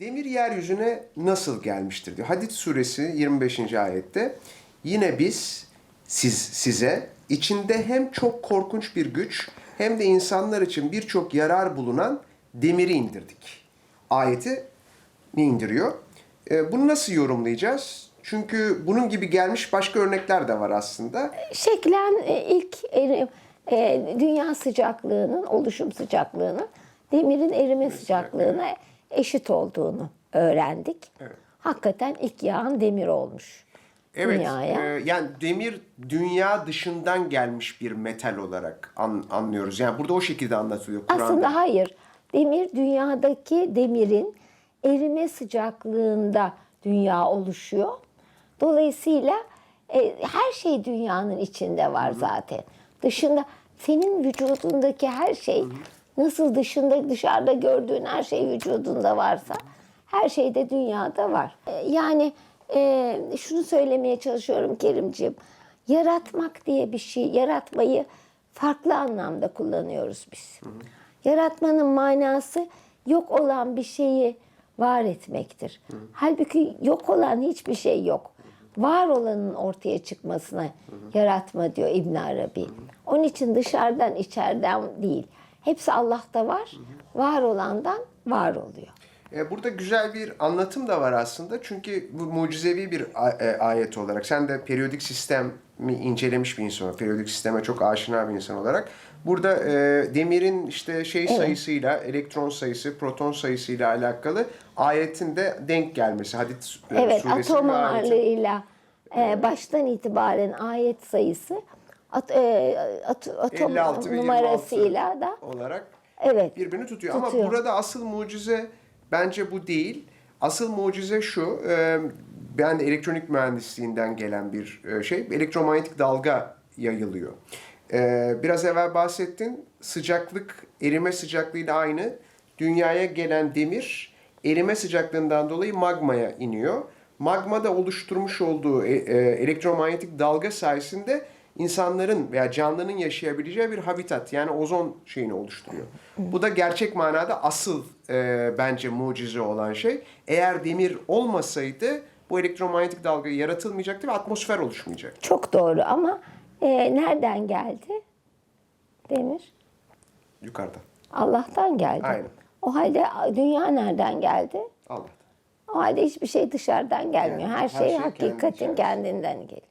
Demir yeryüzüne nasıl gelmiştir diyor. Hadid suresi 25. ayette yine biz siz size içinde hem çok korkunç bir güç hem de insanlar için birçok yarar bulunan demiri indirdik. Ayeti mi indiriyor? Ee, bunu nasıl yorumlayacağız? Çünkü bunun gibi gelmiş başka örnekler de var aslında. Şeklen e, ilk eri- e, dünya sıcaklığının, oluşum sıcaklığının demirin erime sıcaklığına eşit olduğunu öğrendik. Evet. Hakikaten ilk yağan demir olmuş Evet, dünyaya. e, yani demir dünya dışından gelmiş bir metal olarak an- anlıyoruz. Yani burada o şekilde anlatılıyor Kur'an'da. Aslında hayır. Demir dünyadaki demirin erime sıcaklığında dünya oluşuyor. Dolayısıyla e, her şey dünyanın içinde var zaten. Dışında senin vücudundaki her şey nasıl dışında dışarıda gördüğün her şey vücudunda varsa her şey de dünyada var. E, Yani e, şunu söylemeye çalışıyorum Kerimciğim. Yaratmak diye bir şey, yaratmayı farklı anlamda kullanıyoruz biz. Yaratmanın manası yok olan bir şeyi var etmektir. Halbuki yok olan hiçbir şey yok. Var olanın ortaya çıkmasına yaratma diyor İbn Arabi. Onun için dışarıdan içeriden değil. Hepsi Allah'ta var. Var olandan var oluyor. E, Burada güzel bir anlatım da var aslında. Çünkü bu mucizevi bir e, ayet olarak. Sen de periyodik sistemi incelemiş bir insan periyodik sisteme çok aşina bir insan olarak. Burada e, demirin işte şey sayısıyla, elektron sayısı, proton sayısıyla alakalı ayetin de denk gelmesi. Hadid e, Evet, atom ağırlığıyla e, baştan itibaren ayet sayısı at, e, at- atom 56 ve 26 numarasıyla da olarak evet birbirini tutuyor. Tutuyor. Ama burada asıl mucize bence bu değil. Asıl mucize şu, e, ben elektronik mühendisliğinden gelen bir e, şey, elektromanyetik dalga yayılıyor. E, biraz evvel bahsettin, sıcaklık, erime sıcaklığıyla aynı. Dünyaya gelen demir, erime sıcaklığından dolayı magmaya iniyor. Magmada oluşturmuş olduğu e, e, elektromanyetik dalga sayesinde insanların veya canlının yaşayabileceği bir habitat yani ozon şeyini oluşturuyor. Bu da gerçek manada asıl e, bence mucize olan şey. Eğer demir olmasaydı bu elektromanyetik dalga yaratılmayacaktı ve atmosfer oluşmayacaktı. çok doğru ama e, nereden geldi demir? Yukarıda. Allah'tan geldi. Aynen. O halde dünya nereden geldi? Allah. O halde hiçbir şey dışarıdan gelmiyor. Yani her her şey, şey hakikatin kendinden geliyor.